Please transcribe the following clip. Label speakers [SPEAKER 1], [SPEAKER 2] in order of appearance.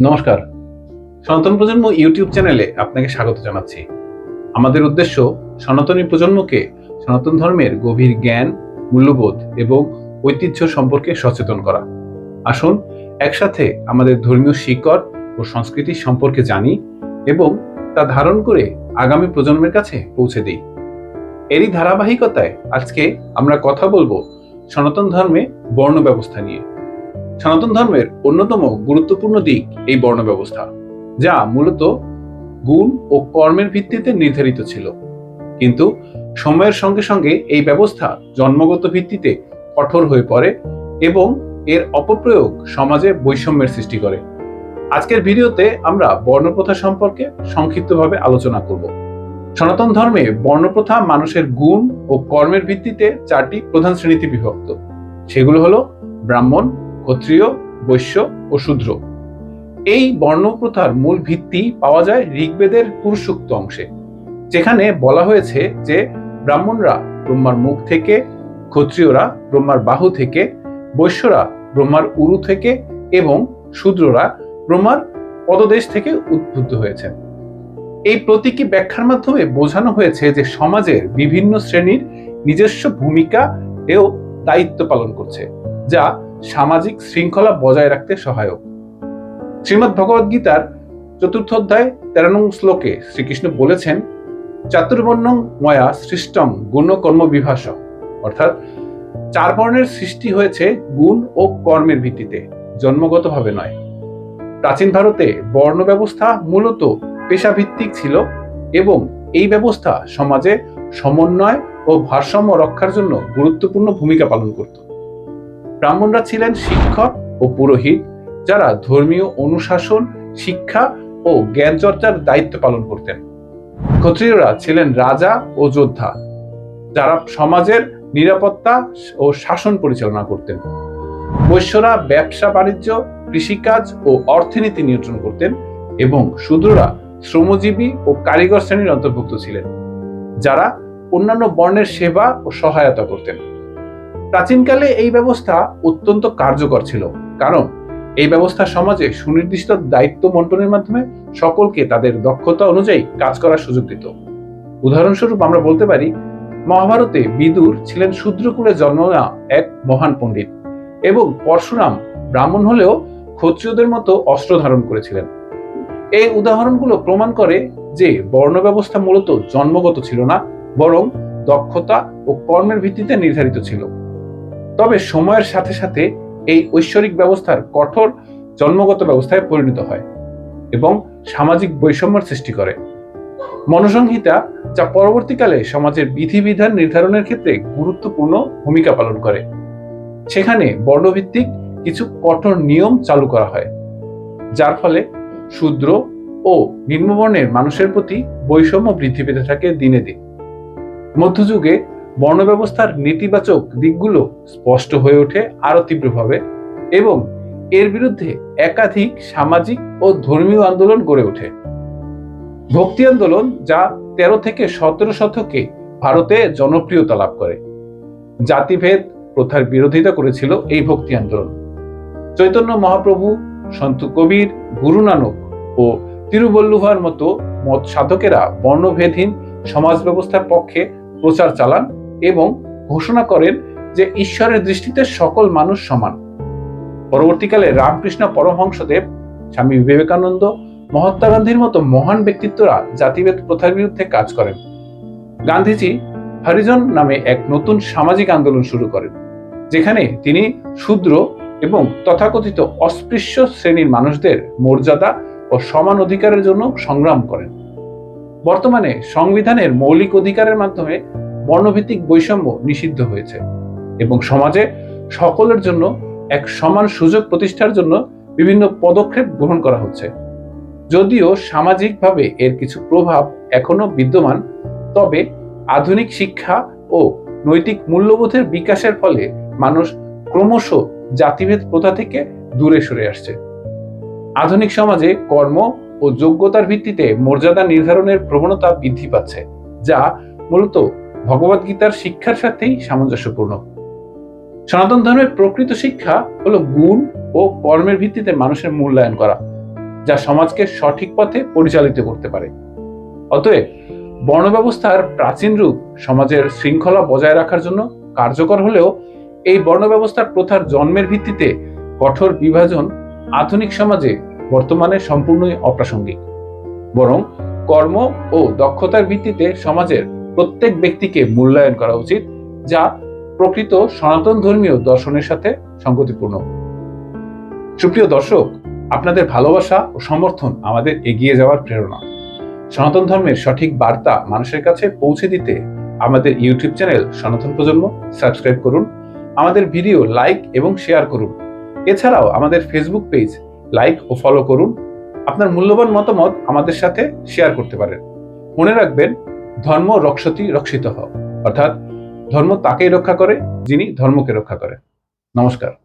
[SPEAKER 1] নমস্কার। সনাতন প্রজন্ম ইউটিউব চ্যানেলে আপনাকে স্বাগত জানাচ্ছি। আমাদের উদ্দেশ্য, সনাতনী প্রজন্মকে সনাতন ধর্মের গভীর জ্ঞান, মূল্যবোধ এবং ঐতিহ্য সম্পর্কে সচেতন করা। আসুন, একসাথে আমাদের ধর্মীয় শিকড় ও সংস্কৃতি সম্পর্কে জানি এবং তা ধারণ করে আগামী প্রজন্মের কাছে পৌঁছে দিই। এরই ধারাবাহিকতায় আজকে আমরা কথা বলব সনাতন ধর্মে বর্ণ ব্যবস্থা নিয়ে। সনাতন ধর্মের অন্যতম গুরুত্বপূর্ণ দিক এই বর্ণ ব্যবস্থা যা মূলত গুণ ও কর্মের ভিত্তিতে নির্ধারিত ছিল। কিন্তু সময়ের সঙ্গে সঙ্গে এই ব্যবস্থা জন্মগত ভিত্তিতে কঠোর হয়ে পড়ে এবং এর অপপ্রয়োগ সমাজে বৈষম্যের সৃষ্টি করে। আজকের ভিডিওতে আমরা বর্ণপ্রথা সম্পর্কে সংক্ষিপ্তভাবে আলোচনা করব। সনাতন ধর্মে বর্ণপ্রথা মানুষের গুণ ও কর্মের ভিত্তিতে চারটি প্রধান শ্রেণীতে বিভক্ত। সেগুলো হলো ব্রাহ্মণ ক্ষত্রিয়, বৈশ্য ও শূদ্র। এই বর্ণপ্রথার মূল ভিত্তি পাওয়া যায় ঋগ্বেদের পুরুষোক্ত অংশে, যেখানে বলা হয়েছে যে ব্রাহ্মণরা ব্রহ্মার মুখ থেকে, ক্ষত্রিয়রা ব্রহ্মার বাহু থেকে, বৈশ্যরা ব্রহ্মার উরু থেকে এবং শূদ্ররা ব্রহ্মার পদদেশ থেকে উদ্বুদ্ধ হয়েছে। এই প্রতীকী ব্যাখ্যার মাধ্যমে বোঝানো হয়েছে যে সমাজের বিভিন্ন শ্রেণির নিজস্ব ভূমিকা ও দায়িত্ব পালন করছে, যা সামাজিক শৃঙ্খলা বজায় রাখতে সহায়ক। শ্রীমদ্ ভগবদ গীতার চতুর্থ অধ্যায় তেরো নং শ্লোকে শ্রীকৃষ্ণ বলেছেন, চাতুর্বর্ণং ময়া সৃষ্টং গুণ কর্ম বিভাস অর্থাৎ চার বর্ণের সৃষ্টি হয়েছে গুণ ও কর্মের ভিত্তিতে, জন্মগতভাবে নয়। প্রাচীন ভারতে বর্ণ ব্যবস্থা মূলত পেশাভিত্তিক ছিল এবং এই ব্যবস্থা সমাজে সমন্বয় ও ভারসাম্য রক্ষার জন্য গুরুত্বপূর্ণ ভূমিকা পালন করত। ব্রাহ্মণরা ছিলেন শিক্ষক ও পুরোহিত, যারা ধর্মীয় অনুশাসন, শিক্ষা ও জ্ঞান চর্চার দায়িত্ব পালন করতেন। ক্ষত্রিয়রা ছিলেন রাজা ও যোদ্ধা, যারা সমাজের নিরাপত্তা ও শাসন পরিচালনা করতেন। বৈশ্যরা ব্যবসা, বাণিজ্য, কৃষিকাজ ও অর্থনীতি নিয়ন্ত্রণ করতেন এবং শূদ্ররা শ্রমজীবী ও কারিগর শ্রেণির অন্তর্ভুক্ত ছিলেন, যারা অন্যান্য বর্ণের সেবা ও সহায়তা করতেন। প্রাচীনকালে এই ব্যবস্থা অত্যন্ত কার্যকর ছিল। কারণ এই ব্যবস্থা সমাজে সুনির্দিষ্ট দায়িত্ব বন্টনের মাধ্যমে সকলকে তাদের দক্ষতা অনুযায়ী কাজ করার সুযোগ দিত। উদাহরণস্বরূপ আমরা বলতে পারি, মহাভারতে বিদুর ছিলেন শূদ্রকুলে জন্ম নেওয়া এক মহান পণ্ডিত এবং পরশুরাম ব্রাহ্মণ হলেও ক্ষত্রিয়দের মতো অস্ত্র ধারণ করেছিলেন। এই উদাহরণগুলো প্রমাণ করে যে বর্ণ ব্যবস্থা মূলত জন্মগত ছিল না, বরং দক্ষতা ও কর্মের ভিত্তিতে নির্ধারিত ছিল। তবে সময়ের সাথে সাথে এই ঐশ্বরিক ব্যবস্থার কঠোর জন্মগত ব্যবস্থায় পরিণত হয় এবং সামাজিক বৈষম্যের সৃষ্টি করে। মনসংহিতা, যা পরবর্তীকালে সমাজের বিধিবিধান নির্ধারণের ক্ষেত্রে গুরুত্বপূর্ণ ভূমিকা পালন করে। সেখানে বর্ণভিত্তিক কিছু কঠোর নিয়ম চালু করা হয়, যার ফলে শূদ্র ও নিম্নবর্ণের মানুষের প্রতি বৈষম্য বৃদ্ধি পেতে থাকে দিনে দিন। মধ্যযুগে বর্ণ ব্যবস্থার নেতিবাচক দিকগুলো স্পষ্ট হয়ে ওঠে আরও তীব্রভাবে এবং এর বিরুদ্ধে একাধিক সামাজিক ও ধর্মীয় আন্দোলন গড়ে ওঠে। ভক্তি আন্দোলন যা তেরো থেকে সতেরো শতকে ভারতে জনপ্রিয়তা লাভ করে। জাতিভেদ প্রথার বিরোধিতা করেছিল এই ভক্তি আন্দোলন। চৈতন্য মহাপ্রভু, সন্ত কবির, গুরু নানক ও তিরুবল্লুভার মতো মত সাধকেরা বর্ণভেদহীন সমাজ ব্যবস্থার পক্ষে প্রচার চালান এবং ঘোষণা করেন যে ঈশ্বরের দৃষ্টিতে সকল মানুষ সমান। পরবর্তীকালে রামকৃষ্ণ পরমহংসদেব, স্বামী বিবেকানন্দ, মহাত্মা গান্ধীর মতো মহান ব্যক্তিত্বরা জাতিভেদ প্রথার বিরুদ্ধে কাজ করেন। গান্ধীজি হরিজন নামে এক নতুন সামাজিক আন্দোলন শুরু করেন, যেখানে তিনি শূদ্র এবং তথাকথিত অস্পৃশ্য শ্রেণির মানুষদের মর্যাদা ও সমান অধিকারের জন্য সংগ্রাম করেন। বর্তমানে সংবিধানের মৌলিক অধিকারের মাধ্যমে বর্ণভিত্তিক বৈষম্য নিষিদ্ধ হয়েছে এবং সমাজে সকলের জন্য এক সমান সুযোগ প্রতিষ্ঠার জন্য বিভিন্ন পদক্ষেপ গ্রহণ করা হচ্ছে। যদিও সামাজিকভাবে এর কিছু প্রভাব এখনও বিদ্যমান, তবে আধুনিক শিক্ষা ও নৈতিক মূল্যবোধের বিকাশের ফলে মানুষ ক্রমশ জাতিভেদ প্রথা থেকে দূরে সরে আসছে। আধুনিক সমাজে কর্ম ও যোগ্যতার ভিত্তিতে মর্যাদা নির্ধারণের প্রবণতা বৃদ্ধি পাচ্ছে, যা মূলত ভগবদ্গীতার শিক্ষার সাথেই সামঞ্জস্যপূর্ণ। সনাতন ধর্মের প্রকৃত শিক্ষা হলো গুণ ও কর্মের ভিত্তিতে মানুষের মূল্যায়ন করা, যা সমাজকে সঠিক পথে পরিচালিত করতে পারে। অতএব বর্ণ ব্যবস্থার প্রাচীন রূপ সমাজের শৃঙ্খলা বজায় রাখার জন্য কার্যকর হলেও এই বর্ণ ব্যবস্থার প্রথার জন্মের ভিত্তিতে কঠোর বিভাজন আধুনিক সমাজে বর্তমানে সম্পূর্ণই অপ্রাসঙ্গিক। বরং কর্ম ও দক্ষতার ভিত্তিতে সমাজের প্রত্যেক ব্যক্তিকে মূল্যায়ন করা উচিত, যা প্রকৃত সনাতন ধর্মীয় দর্শনের সাথে সঙ্গতিপূর্ণ সুপ্রিয় দর্শক, আপনাদের ভালোবাসা ও সমর্থন আমাদের এগিয়ে যাওয়ার প্রেরণা। সনাতন ধর্মের সঠিক বার্তা মানুষের কাছে পৌঁছে দিতে আমাদের ইউটিউব চ্যানেল সনাতন প্রজন্ম সাবস্ক্রাইব করুন, আমাদের ভিডিও লাইক এবং শেয়ার করুন। এছাড়াও আমাদের ফেসবুক পেজ লাইক ও ফলো করুন। আপনার মূল্যবান মতামত আমাদের সাথে শেয়ার করতে পারেন। মনে রাখবেন ধর্ম রক্ষতি রক্ষিত অর্থাৎ ধর্ম তাকেই রক্ষা করে যিনি ধর্মকে রক্ষা করে। নমস্কার।